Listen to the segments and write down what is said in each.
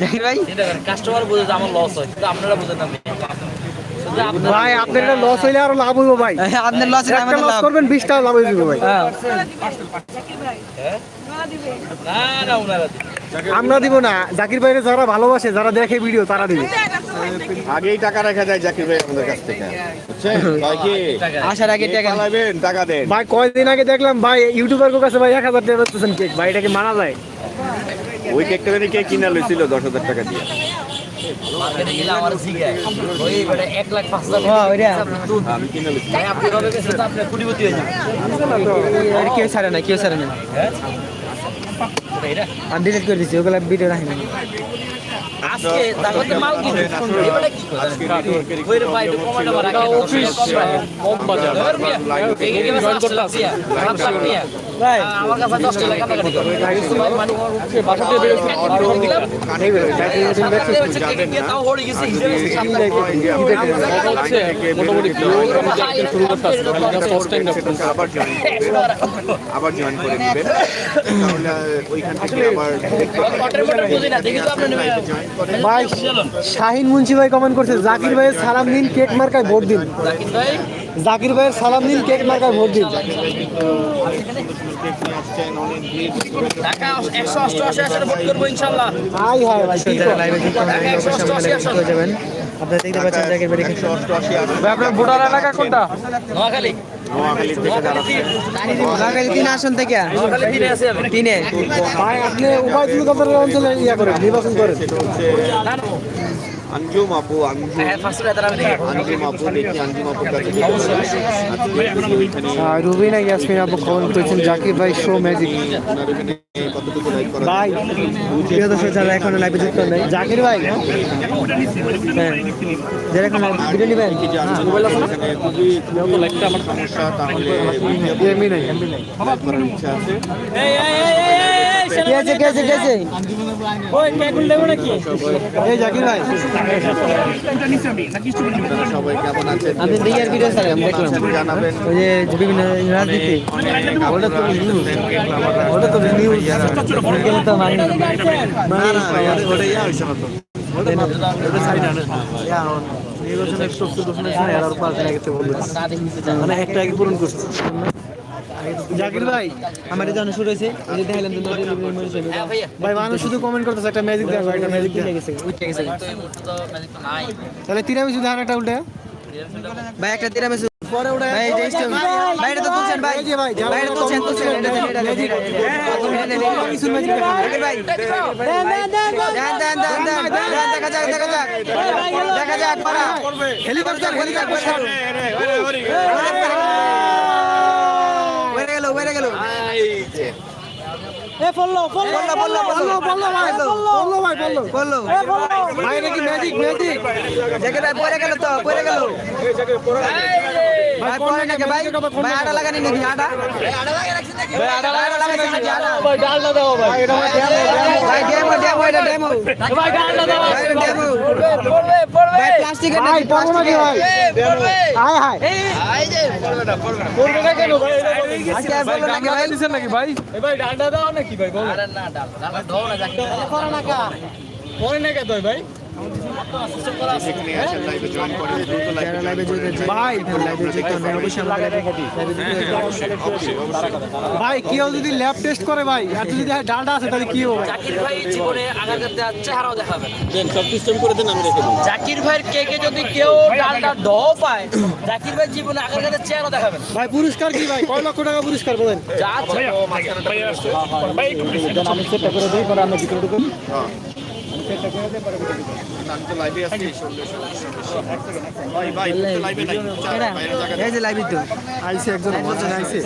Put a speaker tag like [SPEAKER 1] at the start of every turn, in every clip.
[SPEAKER 1] জাকির ভাই?
[SPEAKER 2] কাস্টমার বুঝে যে আমার লস হয়। আপনারা বুঝেন না
[SPEAKER 3] ভাই। আপনার এটা লস হইলে আরও লাভ হইব ভাই।
[SPEAKER 1] আপনার লস আমাদের লাভ।
[SPEAKER 3] করবেন বিশ টাকা লাভ হয়ে যাবে ভাই।
[SPEAKER 1] হ্যাঁ।
[SPEAKER 2] না না ওনারা দিন।
[SPEAKER 3] আমরা দিব না। জাকির ভাইরে যারা ভালোবাসে যারা দেখে ভিডিও তারা দিবে।
[SPEAKER 4] আগেই টাকা রাখা যায় জাকির ভাই আমাদের কাছ থেকে। ভাই
[SPEAKER 1] আসার আগে টাকা।
[SPEAKER 4] চালাবেন টাকা দেন।
[SPEAKER 3] ভাই কয়দিন আগে দেখলাম ভাই ইউটিউবার কাছে ভাই এক হাজার টাকা বেচতেছেন কেক ভাই এটা কি মানা যায়?
[SPEAKER 4] ওই কেকটা জানি কে কিনা লইছিল দশ হাজার টাকা দিয়ে।
[SPEAKER 1] হ্যাঁ,
[SPEAKER 2] হয়ে যাবেন।
[SPEAKER 1] এটা কেউ ছাড়ে না কেউ ছাড়ে না।
[SPEAKER 2] হ্যাঁ?
[SPEAKER 1] আমি ডিলিট করে দিচ্ছি ওগুলো ভিডিও রাখি না
[SPEAKER 2] আজকে মাল কিনে। এবারে কি করে? ওই কমাটা অফিস, এই আমার কাছে টাকা কাটাকাটি করে। মানে, হচ্ছে তাও গেছে,
[SPEAKER 4] আবার জয়েন আবার জয়েন করে দিবেন। তাহলে ওইখান থেকে আবার দেখতে পাবেন।
[SPEAKER 2] কটের মটর বুঝি না, দেখি তো আপনি নেবেন।
[SPEAKER 3] ভাই শাহিন মুন্সি ভাই কমেন্ট করছে জাকির ভাইয়ের সালাম দিন কেক মার্কায় ভোট দিন।
[SPEAKER 2] জাকির ভাই,
[SPEAKER 3] জাকির ভাইয়ের সালাম দিন কেক মার্কায় ভোট দিন। হাই হাই ভাই
[SPEAKER 1] আপনারা দেখতে পাচ্ছেন জাকির ভাই
[SPEAKER 4] একশো অষ্টআশি আসন
[SPEAKER 3] আপনার ভোটার এলাকা কোনটা?
[SPEAKER 2] নোয়াখালী।
[SPEAKER 4] নোয়াখালী থেকে যারা
[SPEAKER 1] নোয়াখালী তিন আসন থেকে?
[SPEAKER 2] নোয়াখালী দিনে আছে আমি।
[SPEAKER 1] তিনে?
[SPEAKER 3] ভাই আপনি উভয় দুর্গাপুরের অঞ্চলে ইয়া করেন নির্বাচন করেন।
[SPEAKER 4] আঞ্জুম আপু আঞ্জুম
[SPEAKER 2] হ্যাঁ
[SPEAKER 4] আঞ্জুম আপু দেখি আঞ্জুম আপুর কাছে
[SPEAKER 3] রুবিনা ইয়াসমিন আপু কমেন্ট করেছেন জাকির ভাই শো ম্যাজিক
[SPEAKER 4] ওনার ওখানে কতটুকু লাইক করা
[SPEAKER 3] ভাই
[SPEAKER 1] প্রিয় দর্শক যারা এখনও লাইভে যুক্ত নেই
[SPEAKER 3] জাকির ভাই
[SPEAKER 1] হ্যাঁ যারা এখন ভিডিও নেবেন
[SPEAKER 4] কি যে আঞ্জুম আপুর এখানে খুবই খুবই সমস্যা তাহলে
[SPEAKER 3] এমনি নাই
[SPEAKER 4] লাইক করার ইচ্ছা আছে
[SPEAKER 1] কে আছে কে আছে কে আছে?
[SPEAKER 3] এই জাকির ভাই।
[SPEAKER 4] সবাই কেমন আছেন
[SPEAKER 1] আপনি দিকে ভিডিও ছাড়েন দেখলাম।
[SPEAKER 4] জানাবেন।
[SPEAKER 1] ওই যে বিভিন্ন রাজনীতি।
[SPEAKER 3] ওটা তো নিউজ ওটা তো নিউজ
[SPEAKER 1] এখানে তো মানি
[SPEAKER 3] নির্বাচনের সবচেয়ে দোষণের সময় এরার পাঁচ দিন আগে বলবে মানে একটা আগে পূরণ করছে। জাকির ভাই
[SPEAKER 1] আমার জানো শুরু হয়েছে এই যে দেখালাম তো।
[SPEAKER 2] হ্যাঁ
[SPEAKER 3] ভাই মানুষ শুধু কমেন্ট করতেছে একটা ম্যাজিক দেখো একটা ম্যাজিক
[SPEAKER 1] উঠে
[SPEAKER 3] দেখো
[SPEAKER 1] গেছে উঠে গেছে
[SPEAKER 2] তো এই মুহূর্তে তো ম্যাজিক তো নাই
[SPEAKER 3] তাহলে তিরামিশু ধান একটা উল্টে
[SPEAKER 1] ভাই একটা তিরামিসু ভাই এই স্টেম ভাই এটা তো তুলছেন ভাই
[SPEAKER 3] ভাই,
[SPEAKER 1] ভাই এটা তুলছেন তুলছেন এটা এটা এটা দেন
[SPEAKER 3] তিরামিসু ম্যাজিক দেখো
[SPEAKER 1] জাকির ভাই দেন দেন দেন দেন দেন দেন দেখা যাক দেখা যাক দেখা যাক হেলিকপ্টার হেলিকপ্টার ওরে গেল ওরে গেল
[SPEAKER 3] এ বলল বলল
[SPEAKER 1] বলল, বলল,
[SPEAKER 3] বলল ভাই বলল ভাই বলল।
[SPEAKER 1] বলল।
[SPEAKER 3] ভাই এটা ম্যাজিক ম্যাজিক
[SPEAKER 1] জাকির পড়ে গেল তো পড়ে গেল। ভাই পড়ে নাকি ভাই। ভাই আটা লাগানি নাকি আটা? আটা লাগাইছেন নাকি আটা
[SPEAKER 3] ভাই দাও ভাই ভাই ডেমো
[SPEAKER 1] ডেমো এটা ডেমো ভাই ডালটা দাও ভাই ডেমো
[SPEAKER 2] পড়বে পড়বে
[SPEAKER 1] ভাই প্লাস্টিকের
[SPEAKER 3] ভাই পড়ব নাকি ভাই
[SPEAKER 2] পড়বে
[SPEAKER 3] হাই হাই
[SPEAKER 2] এই যে
[SPEAKER 3] পড়বে না কেন ভাই
[SPEAKER 1] আজকে আর বলল নাকি ভাই
[SPEAKER 3] দিছেন নাকি ভাই এ ভাই ডালটা দাও নাকি ভাই বল
[SPEAKER 2] আরে না ডাল ডাল দাও না জাকির
[SPEAKER 3] পরে না ভাই
[SPEAKER 4] জয়েন করে লাইভে
[SPEAKER 1] যুক্ত হচ্ছে
[SPEAKER 3] ভাই ভাই কেউ যদি ল্যাব টেস্ট করে ভাই আর যদি ডালটা আছে তাহলে কি হবে
[SPEAKER 2] জাকির ভাই জীবনে আগার চেহারাও দেখাবে না
[SPEAKER 4] সব সিস্টেম করে দেন আমি রেখে
[SPEAKER 2] জাকির ভাইয়ের কেকে যদি কেউ ডালটা ড পায় জাকির ভাই জীবনে আগার কাছে চেহারা দেখাবেন
[SPEAKER 3] ভাই পুরস্কার কি ভাই কয় লক্ষ টাকা পুরস্কার বলেন
[SPEAKER 2] যা আছে
[SPEAKER 3] আমি সেটটা করে দিই পরে আমরা বিক্রি করি
[SPEAKER 4] আমি
[SPEAKER 1] এই যে লাইভে তো
[SPEAKER 3] আইসে একজন বলছেন আইসে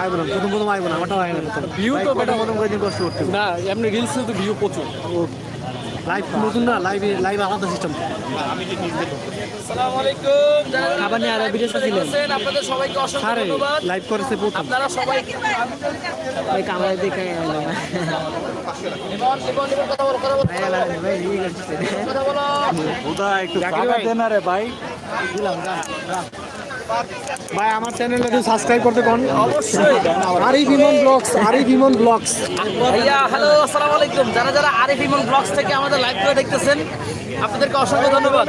[SPEAKER 3] আইব না প্রথম প্রথম আইব না আমারটাও আইব না ভিউ তো বেটা প্রথম কয়েকদিন কষ্ট করতে
[SPEAKER 5] না এমনি রিলসে তো ভিউ প্রচুর।
[SPEAKER 3] লাইভ নতুন না লাইভে লাইভ আলাদা সিস্টেম
[SPEAKER 2] আসসালামু আলাইকুম যারা
[SPEAKER 1] খাবার নিয়ে আরও
[SPEAKER 2] লাইভে
[SPEAKER 1] ছিলেন
[SPEAKER 2] আপনাদের সবাইকে অসংখ্য ধন্যবাদ।
[SPEAKER 3] লাইভ করেছে প্রথম।
[SPEAKER 2] আপনারা সবাই
[SPEAKER 1] ভাই দেখে
[SPEAKER 2] কথা বলো
[SPEAKER 3] একটু দেন রে ভাই। দিলাম। ভাই আমার চ্যানেলটা একটু সাবস্ক্রাইব করতে কোন।
[SPEAKER 2] অবশ্যই
[SPEAKER 3] আরিফ ইমন ব্লগস আরিফ ইমন ব্লগস
[SPEAKER 2] ভাইয়া হ্যালো আসসালামু আলাইকুম। যারা যারা আরিফ ইমন ব্লগস থেকে আমাদের লাইভ করে দেখতেছেন আপনাদেরকে অসংখ্য ধন্যবাদ।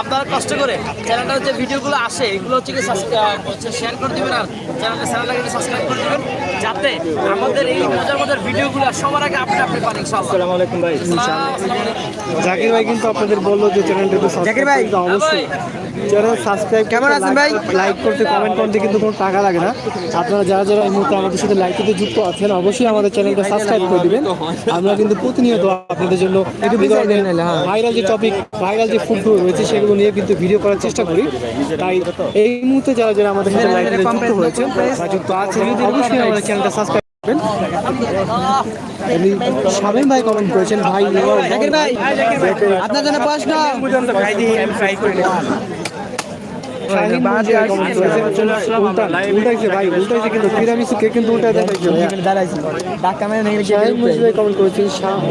[SPEAKER 2] আপনারা কষ্ট করে চ্যানেলটা যে ভিডিওগুলো আসে এগুলো হচ্ছে সাবস্ক্রাইব শেয়ার করে দিবেন আর চ্যানেলটা চ্যানেলটাকে সাবস্ক্রাইব করে দিবেন যাতে আমাদের এই মজার মজার ভিডিওগুলো সবার আগে আপনি আপনি পান ইনশাআল্লাহ।
[SPEAKER 3] আসসালামু আলাইকুম ভাই। জাকির ভাই কিন্তু আপনাদের বলল যে চ্যানেলটা একটু
[SPEAKER 1] জাকির ভাই।
[SPEAKER 3] অবশ্যই। চ্যানেল সাবস্ক্রাইব
[SPEAKER 1] কেমন আছেন ভাই?
[SPEAKER 3] লাইক করতে কমেন্ট করতে কিন্তু কোনো টাকা লাগে না। আপনারা যারা যারা এই মুহূর্তে আমাদের সাথে লাইক করতে যুক্ত আছেন অবশ্যই আমাদের চ্যানেলটা সাবস্ক্রাইব করে দিবেন। আমরা কিন্তু প্রতিনিয়ত আপনাদের জন্য ভাইরাল যে টপিক ভাইরাল যে ফুডগুলো রয়েছে সেগুলো নিয়ে কিন্তু ভিডিও করার চেষ্টা করি। তাই এই মুহূর্তে যারা যারা আমাদের সাথে লাইক করতে যুক্ত হয়েছেন বা যুক্ত আছেন অবশ্যই আমাদের চ্যানেলটা সাবস্ক্রাইব করবেন। এমনি ভাই কমেন্ট করেছেন ভাই
[SPEAKER 1] ভাই আপনার জন্য প্রশ্ন।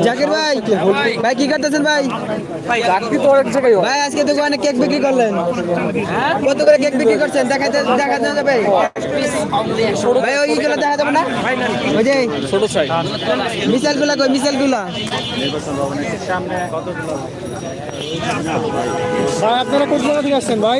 [SPEAKER 1] জাকির ভাই ভাই কি করতেছেন ভাই? ভাই আজকে দোকানে কেক বিক্রি করলেন। কত করে কেক বিক্রি করছেন? দেখাতে দেখাতে যাবে? ভাই ওই দেখা যাবে না? ওই যে
[SPEAKER 5] ছোট সাইজ
[SPEAKER 1] মিসাইলগুলা কই? মিসাইলগুলা
[SPEAKER 3] ভাই আপনারা কোন জায়গা থেকে আসছেন ভাই?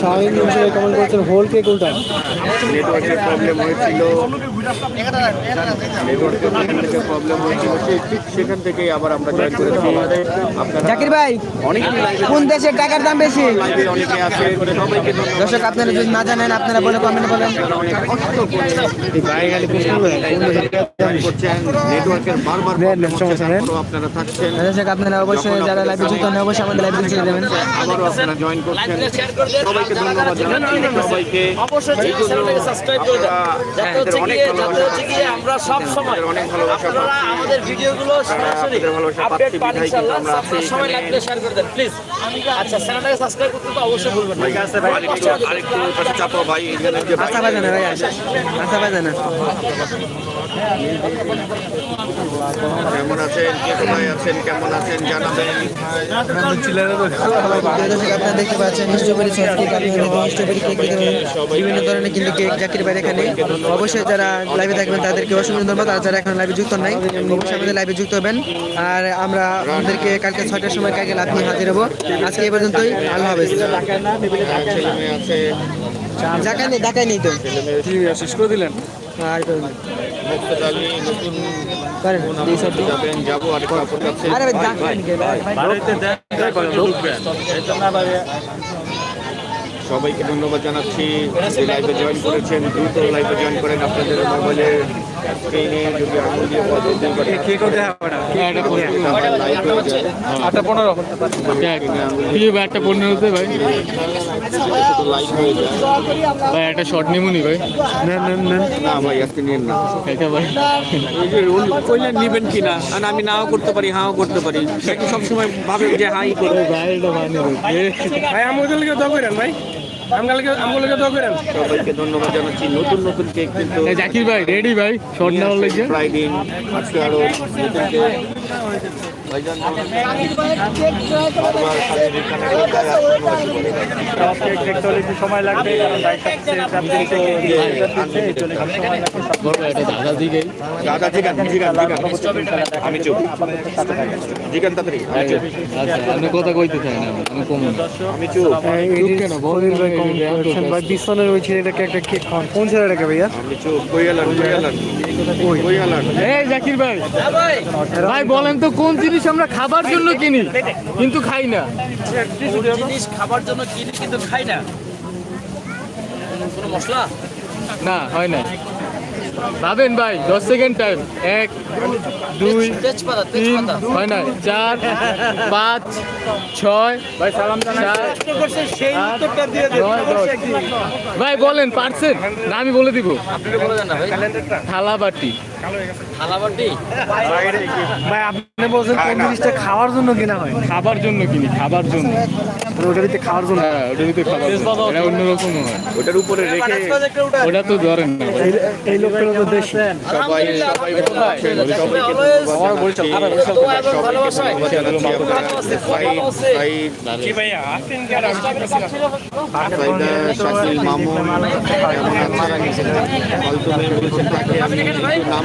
[SPEAKER 3] শাহিন মুজিয়া কমেন্ট করেছেন হোল কেক উল্টা
[SPEAKER 4] নেটওয়ার্কের প্রবলেম হয়েছিল। নেটওয়ার্কের প্রবলেম হয়েছিল। ঠিক সেখান থেকেই আবার আমরা জয়েন করেছি
[SPEAKER 1] জাকির ভাই
[SPEAKER 4] লাইভে
[SPEAKER 1] কোন দেশের টাকার দাম বেশি?
[SPEAKER 4] অনেকে আছে। সবাইকে
[SPEAKER 1] দর্শক আপনারা যদি না জানেন আপনারা বলে কমেন্ট বলেন।
[SPEAKER 4] অনেক আপনারা থাকছেন।
[SPEAKER 1] দর্শক আপনারা অবশ্যই যারা লাইভে যুক্ত অবশ্যই আমাদের লাইভে
[SPEAKER 4] আবারও আপনারা জয়েন করছেন। সবাইকে ধন্যবাদ জানাচ্ছি। সবাইকে
[SPEAKER 2] অবশ্যই চ্যানেলটাকে সাবস্ক্রাইব করে দেন। যাতে হচ্ছে কি যাতে হচ্ছে কি আমরা সব সময়
[SPEAKER 4] অনেক ভালোবাসা পাচ্ছি।
[SPEAKER 2] আমাদের ভিডিওগুলো সরাসরি আপডেট পান ইনশাআল্লাহ।
[SPEAKER 4] আছি
[SPEAKER 2] আপনারা
[SPEAKER 4] এখানে।
[SPEAKER 2] শেয়ার করে দেন। প্লিজ আচ্ছা চ্যানেলটাকে সাবস্ক্রাইব করতে তো অবশ্যই ভুলবেন না।
[SPEAKER 4] আরেকটু আরেকটু পাশে চাপো ভাই এখানে যে
[SPEAKER 1] না ভাই বাজে না
[SPEAKER 4] কেমন আছেন? কে কোথায় আছেন? কেমন আছেন? জানাবেন।
[SPEAKER 1] দর্শক আপনারা দেখতে পাচ্ছেন strawberry sauce cake strawberry cake বিভিন্ন ধরনের কিন্তু কেক জাকির বাইরে এখানে অবশ্যই যারা লাইভে থাকবেন তাদেরকে অসংখ্য ধন্যবাদ আর যারা এখন লাইভে যুক্ত নাই অবশ্যই আমাদের লাইভে যুক্ত হবেন আর আমরা আমাদেরকে কালকে ছয়টার সময় কালকে লাভ নিয়ে হাজির হব আজকে এই পর্যন্তই আল্লাহ হাফেজ জাকাই নেই নেই তো
[SPEAKER 5] শেষ করে দিলেন
[SPEAKER 1] আর
[SPEAKER 4] সবাইকে ধন্যবাদ জানাচ্ছি যে লাইভে জয়েন করেছেন দ্রুত লাইভে জয়েন করেন। আপনাদের মোবাইলের
[SPEAKER 5] কে না আটটা পনেরো কি ভাই ভাই একটা শর্ট
[SPEAKER 3] নেন
[SPEAKER 4] না ভাই নিন না
[SPEAKER 5] এটা ভাই
[SPEAKER 6] কইলেন নিবেন কিনা আর আমি নাও করতে পারি হাও করতে পারি সবসময় ভাবে যে হাই করব
[SPEAKER 3] ভাই এটা
[SPEAKER 5] ভাই। আমগুলো লিগে দোয়া করেন।
[SPEAKER 4] সবাইকে ধন্যবাদ জানাচ্ছি। নতুন নতুন কেক কিন্তু
[SPEAKER 5] জাকির ভাই রেডি ভাই? শর্ট নেওয়ার লেগে।
[SPEAKER 4] প্রায় দিন আজকে আরও নতুন কেক ভাইজান বারবার খালি এখানে কোথায় আসছেন?
[SPEAKER 3] সময় লাগবে
[SPEAKER 5] বড় একটা দাদা দিকে
[SPEAKER 4] দাদা জিগান জিগান জিগান আমি চুপ জিগান তাড়াতাড়ি আমি চুপ
[SPEAKER 5] আচ্ছা আপনি কথা কইতে চাই না আমি কম
[SPEAKER 4] আমি চুপ।
[SPEAKER 5] কেন বলেন ভাই?
[SPEAKER 3] বিশ্বনের ওই ছেলেটাকে একটা কেক খাওয়ান। কোন ছেলেটাকে ভাইয়া?
[SPEAKER 5] এই জাকির ভাই।
[SPEAKER 2] ভাই
[SPEAKER 5] বলেন তো কোন জিনিস আমরা খাবার জন্য কিনি? কিন্তু খাই না।
[SPEAKER 2] জিনিস খাবার জন্য কিনি কিন্তু খাই না। কোনো মশলা?
[SPEAKER 5] না হয় না। ভাবেন ভাই দশ সেকেন্ড টাইম এক দুই তিন হয় না চার পাঁচ ছয় ভাই সালাম ভাই বলেন পারছেন? না আমি বলে দিব।
[SPEAKER 2] আপনি বলে দেন না ভাই
[SPEAKER 5] থালাবাটি?
[SPEAKER 2] থালাবাটি
[SPEAKER 3] ভাই আপনি বলছেন কোন জিনিসটা খাওয়ার জন্য কিনা হয়?
[SPEAKER 5] খাবার জন্য কিনি খাবার জন্য।
[SPEAKER 3] খাওয়ার জন্য?
[SPEAKER 5] হ্যাঁ খাবার এটা অন্যরকম হয়।
[SPEAKER 4] ওটার উপরে রেখে
[SPEAKER 5] ওটা তো ধরেন না।
[SPEAKER 3] এই- লোকগুলো তো
[SPEAKER 4] সবাই সবাই আমি একটু নাম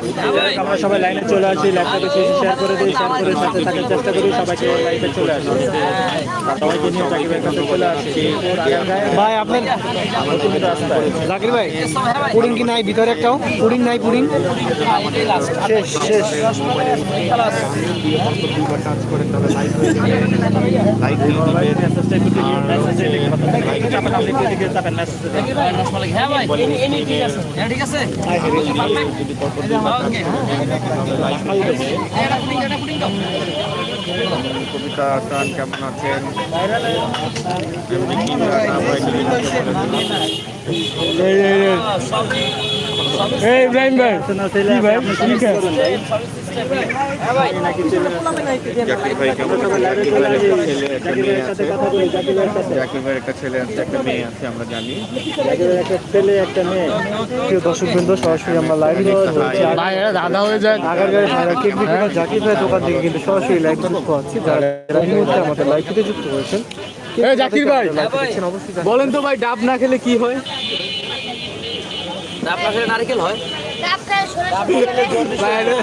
[SPEAKER 3] আমরা সবাই লাইনে চলে আসি ল্যাপটপে শেষে শেয়ার করে দিই শেয়ার করে সাথে থাকার চেষ্টা করি, সবাইকে লাইনে চলে আসি। সবাইকে নিয়ে ভাইয়ের কাছে চলে আসি। ভাই, আপনার ভাই পুডিং কি নাই? ভিতরে একটাও? পুডিং নাই পুডিং? শেষ শেষ।
[SPEAKER 4] হয়ে
[SPEAKER 2] হ্যাঁ হ্যাঁ
[SPEAKER 4] কবিতা কেমন আছেন এমনি কিং
[SPEAKER 5] এই ইব্রাহিম ভাই কি ভাই? কি?
[SPEAKER 2] হ্যাঁ
[SPEAKER 4] জাকির ভাই একটা ছেলে একটা মেয়ে আছে। একটা ছেলে আছে একটা মেয়ে আছে আমরা জানি।
[SPEAKER 3] একটা ছেলে একটা মেয়ে দর্শক বৃন্দ সরাসরি আমরা লাইভে দেখতে পাচ্ছি
[SPEAKER 5] ভাই এরা দাদা হয়ে যায়
[SPEAKER 3] জাকির ভাই দোকান থেকে কিন্তু সরাসরি লাইভ যুক্ত আছে। যারা যারা এই মুহূর্তে আমাদের লাইভে যুক্ত হয়েছেন
[SPEAKER 5] এই জাকির ভাই। বলেন তো ভাই ডাব না খেলে কি হয়?
[SPEAKER 2] আপনার সাথে নারিকেল হয়।
[SPEAKER 3] এটা-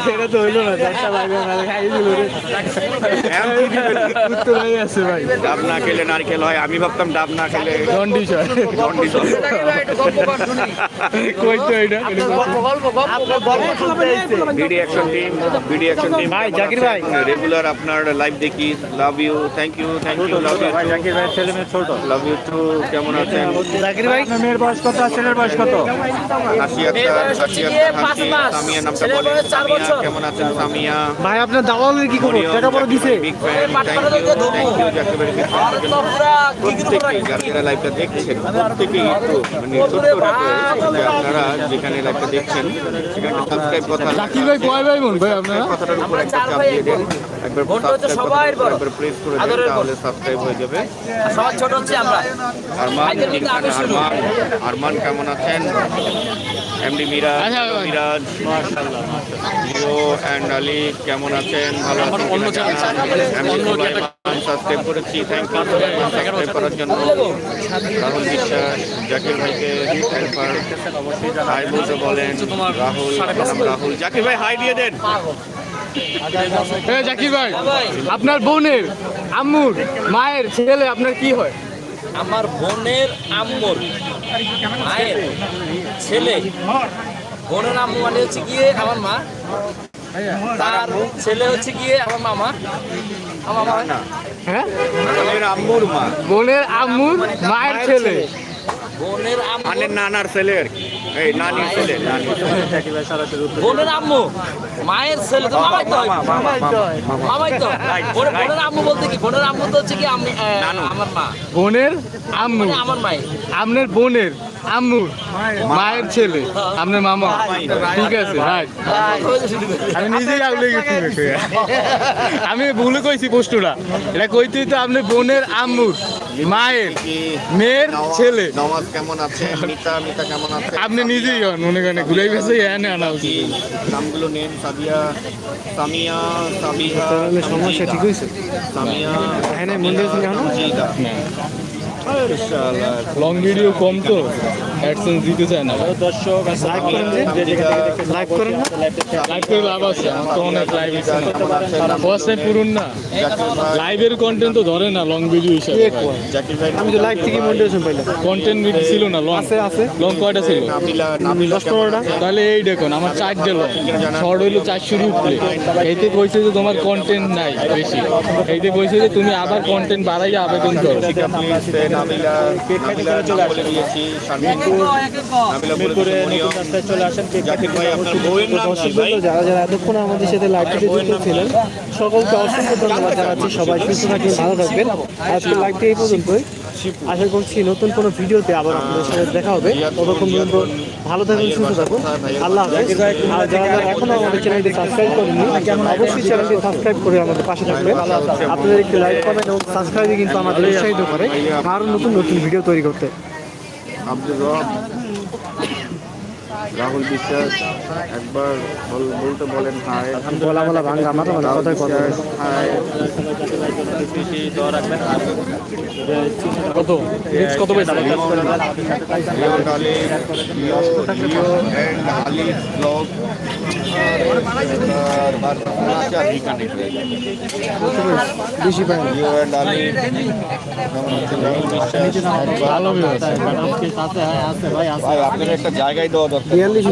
[SPEAKER 3] এটা তো হইল না চারটা লাইভে আমরা খাই দিল উত্তর হয়ে আছে ভাই
[SPEAKER 4] ডাব না খেলে নারকেল হয় আমি ভাবতাম ডাব না খেলে
[SPEAKER 5] জন্ডিস হয়।
[SPEAKER 4] জন্ডিস হয়।
[SPEAKER 5] কই তো এটা?
[SPEAKER 4] BD action team BD action team
[SPEAKER 3] ভাই, জাকির ভাই।
[SPEAKER 4] রেগুলার আপনার লাইভ দেখি। Love you thank you thank you love you
[SPEAKER 3] Zakir ভাই ছেলে মেয়ে ছোট।
[SPEAKER 4] লাভ ইউ টু কেমন আছেন?
[SPEAKER 3] জাকির ভাই? মেয়ের বয়স কত? ছেলের বয়স কত?
[SPEAKER 4] আক্তার
[SPEAKER 2] হচ্ছে গিয়ে
[SPEAKER 4] আক্তার কেমন আছেন সামিয়া?
[SPEAKER 3] ভাই আপনার দাওয়ালের কি খবর? টাকা পরে দিছে।
[SPEAKER 4] যারা লাইভটা দেখছেন। প্রত্যেকেই একটু মানে ছোট্ট আপনারা যেখানে লাইভটা দেখছেন সেখানে সাবস্ক্রাইব কথা
[SPEAKER 5] জাকির ভাই কয় ভাই বোন? ভাই আপনারা?
[SPEAKER 4] কথাটার উপর একটা চাপ দিয়ে দেন। একবার
[SPEAKER 2] সবার বড়।
[SPEAKER 4] একবার প্রেস করে দেন তাহলে সাবস্ক্রাইব হয়ে যাবে।
[SPEAKER 2] সবার ছোট হচ্ছে আমরা।
[SPEAKER 4] আরমান কেমন আছেন? এমডি মিরাজ
[SPEAKER 5] আচ্ছা,
[SPEAKER 4] মিরাজ জিও অ্যান্ড আলী কেমন আছেন? ভালো আছেন অন্য সাবস্ক্রাইব করেছি। থ্যাংক ইউ সাবস্ক্রাইব করার জন্য। রাহুল বিশ্বাস জাকির ভাইকে একবার হাই বলতে বলেন রাহুল রাহুল। জাকির ভাই হাই দিয়ে দেন।
[SPEAKER 5] এ জাকির ভাই আপনার বোনের আম্মুর মায়ের ছেলে আপনার কি হয়?
[SPEAKER 2] আমার বোনের আম্মুর মায়ের ছেলে বোনের আম্মু মানে হচ্ছে গিয়ে আমার মা। তার ছেলে হচ্ছে গিয়ে আমার মামা। আমার মামা।
[SPEAKER 4] না।
[SPEAKER 5] হ্যাঁ?
[SPEAKER 4] আম্মুর মা।
[SPEAKER 5] বোনের আম্মুর মায়ের ছেলে।
[SPEAKER 2] বোনের আম্মু।
[SPEAKER 4] মানে নানার ছেলে আর কি। এই নানির ছেলে
[SPEAKER 2] বোনের আম্মু। মায়ের ছেলে তো মামাই তো। হয়। মামাই তো। বোনের বোনের আম্মু বলতে কি? বোনের আম্মু তো হচ্ছে কি আমি আমার মা।
[SPEAKER 5] বোনের আম্মু।
[SPEAKER 2] মানে আমার মাই
[SPEAKER 5] আপনার বোনের। আম্মুর মায়ের ছেলে আপনার মামা। ঠিক আছে রাইট আমি নিজেই আগলে গেছি আমি ভুলে কইছি পোস্টটা। এটা কইতেই তো আপনি বোনের আম্মুর মায়ের মেয়ের ছেলে।
[SPEAKER 4] নওয়াজ কেমন আছে? মিতা মিতা কেমন আছে?
[SPEAKER 5] আপনি নিজেই হন মনে করেন ঘুরে গেছে এনে আনা উচিত।
[SPEAKER 4] নামগুলো নেন সাবিয়া সামিয়া সাবিহা
[SPEAKER 3] সমস্যা ঠিক হয়েছে?
[SPEAKER 4] সামিয়া
[SPEAKER 3] হ্যাঁ না মন্দির এখনও
[SPEAKER 4] জিদা
[SPEAKER 5] লং ভিডিও কম তো অ্যাডসেন্স দিতে চায় না।
[SPEAKER 3] যে লাইভ করেন
[SPEAKER 5] লাইভ করে লাভ আছে আমার তো অনেক লাইভ আছে। ফার্স্ট টাইম পুরুন না। লাইভের কন্টেন্ট তো ধরে না লং ভিডিও হিসাবে।
[SPEAKER 3] আমি তো লাইভ থেকে মন্ডিরেশন পাইলাম।
[SPEAKER 5] কন্টেন্ট ভিডিও ছিল না লং
[SPEAKER 3] আছে আছে।
[SPEAKER 5] লং কয়টা ছিল? তাহলে এই দেখুন আমার চারটে লং শর্ট হইল চারশোর উপরে এইতে কইছে যে তোমার কন্টেন্ট নাই বেশি। এইতে কইছে যে তুমি আবার কন্টেন্ট বাড়াইয়া আবেদন করো।
[SPEAKER 4] প্লিজ নাবিলা নাবিলা বলে দিয়েছি
[SPEAKER 3] যারা যারা এতক্ষণ আমাদের সাথে লাইভটিতে যুক্ত ছিলেন সকলকে অসংখ্য ধন্যবাদ জানাচ্ছি। সবাই সুস্থ থাকবেন ভালো থাকবেন। আজকে লাইভটি এই পর্যন্তই। আশা করছি নতুন কোনো ভিডিওতে আবার আপনাদের সাথে দেখা হবে। ততক্ষণ পর্যন্ত ভালো থাকুন, সুস্থ থাকুন। আল্লাহ হাফেজ। আর যারা যারা এখনও আমাদের চ্যানেলটি সাবস্ক্রাইব করেননি, অবশ্যই চ্যানেলটি সাবস্ক্রাইব করে আমাদের পাশে থাকবে আপনাদের একটি লাইক, কমেন্ট এবং সাবস্ক্রাইবে কিন্তু আমাদের উৎসাহিত করে। আরও নতুন নতুন ভিডিও তৈরি করতে।
[SPEAKER 4] রাহুল বিশ্বাস একবার বল- বলতে বলেন হাই
[SPEAKER 3] বলা বলা ভাঙ্গা আমার কথায় কথা।
[SPEAKER 4] হাই
[SPEAKER 5] কত কত পয়সা
[SPEAKER 4] লিও ডালি Leo Leo and Ali blog
[SPEAKER 3] বেশি পাই না।
[SPEAKER 4] লিও এন্ড আলি রাহুল বিশ্বাস
[SPEAKER 5] ভালো
[SPEAKER 4] ভাই আপনার একটা জায়গায় দেওয়া দরকার
[SPEAKER 3] বিয়াল্লিশ